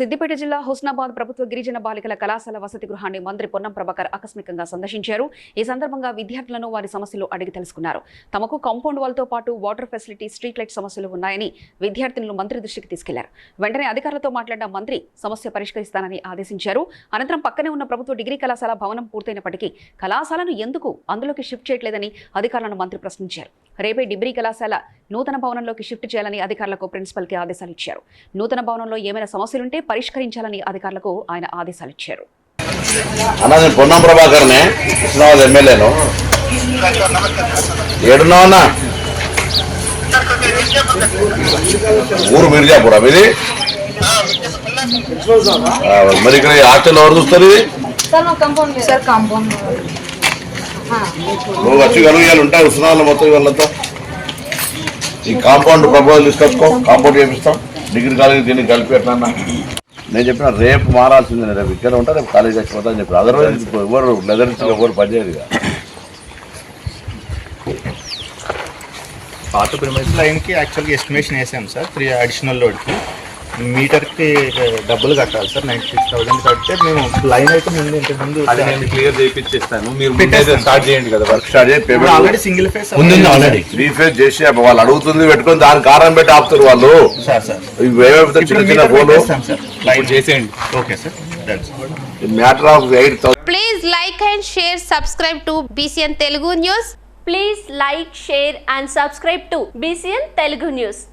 సిద్దిపేట జిల్లా హుస్నాబాద్ ప్రభుత్వ గిరిజన బాలికల కళాశాల వసతి గృహాన్ని మంత్రి పొన్నం ప్రభాకర్ ఆకస్మికంగా సందర్శించారు. ఈ సందర్భంగా విద్యార్థులను వారి సమస్యలు అడిగి తెలుసుకున్నారు. తమకు కాంపౌండ్ వాల్తో పాటు వాటర్ ఫెసిలిటీ స్ట్రీట్ లైట్ సమస్యలు ఉన్నాయని విద్యార్థినులు మంత్రి దృష్టికి తీసుకెళ్ళారు. వెంటనే అధికారులతో మాట్లాడిన మంత్రి సమస్య పరిష్కరిస్తానని ఆదేశించారు. అనంతరం పక్కనే ఉన్న ప్రభుత్వ డిగ్రీ కళాశాల భవనం పూర్తయినప్పటికీ కళాశాలను ఎందుకు అందులోకి షిఫ్ట్ చేయట్లేదని అధికారులను మంత్రి ప్రశ్నించారు. రేపే డిగ్రీ కళాశాల నూతన భవనంలోకి షిఫ్ట్ చేయాలని అధికారులకు ప్రిన్సిపల్కి ఆదేశాలు ఇచ్చారు నూతన భవనంలో ఏమైనా సమస్యలుంటే పరిష్కరించాలని అధికారులకు ఆయన ఆదేశాలు ఇచ్చారు పొన్నం ప్రభాకర్నే. కృష్ణాబాద్ ఎమ్మెల్యేను. ఊరు మిర్జాపురం ఇది? ఆ, మరి ఇక్కడ హాస్టల్ ఎవరు చూస్తారు ఇది సార్ మా కాంపౌండ్ సార్ కాంపౌండ్ నువ్వు వచ్చి కలుగుయాలు ఉంటాయి ఉష్ణాలు మొత్తం ఇవాళంతా. ఈ కాంపౌండ్ ప్రపోజల్ తీసుకొచ్చుకో కాంపౌండ్ చేపిస్తాం. డిగ్రీ కాలేజీ దీన్ని కలిపి ఎట్లా నేను చెప్పిన రేపు మారాల్సిందే రేపు ఇక్కడ ఉంటా రేపు కాలేజీ వచ్చిపోతా అని చెప్పి అదర్వైజ్ ఎవరు లెదర్ ఎవరు పనిచేయదు ఇక. పాత ప్రిమైజ్ లైన్కి యాక్చువల్గా ఎస్టిమేషన్ వేసాం సార్ త్రీ అడిషనల్ లోడ్కి మీటర్కి డబ్బులు కట్టాలి సార్ నైంటీ సిక్స్ థౌసండ్ కడితే మేము లైన్ అయితే ముందు ఇంతకు ముందు అది నేను క్లియర్ చేయించేస్తాను మీరు. ముందే స్టార్ట్ చేయండి కదా వర్క్. స్టార్ట్ చేసి payment already single phase already three phase చేసి వాళ్ళు అడుగుతుంది పెట్టుకొని దాని కారణం పెట్టి ఆపుతారు వాళ్ళు. Sir sir. ఇవి ఏమైతే చిన్న చిన్న లైన్ చేసేయండి. Okay sir matter of eight thousand Please like and share, subscribe to BCN Telugu News. Please like, share and subscribe to BCN Telugu News.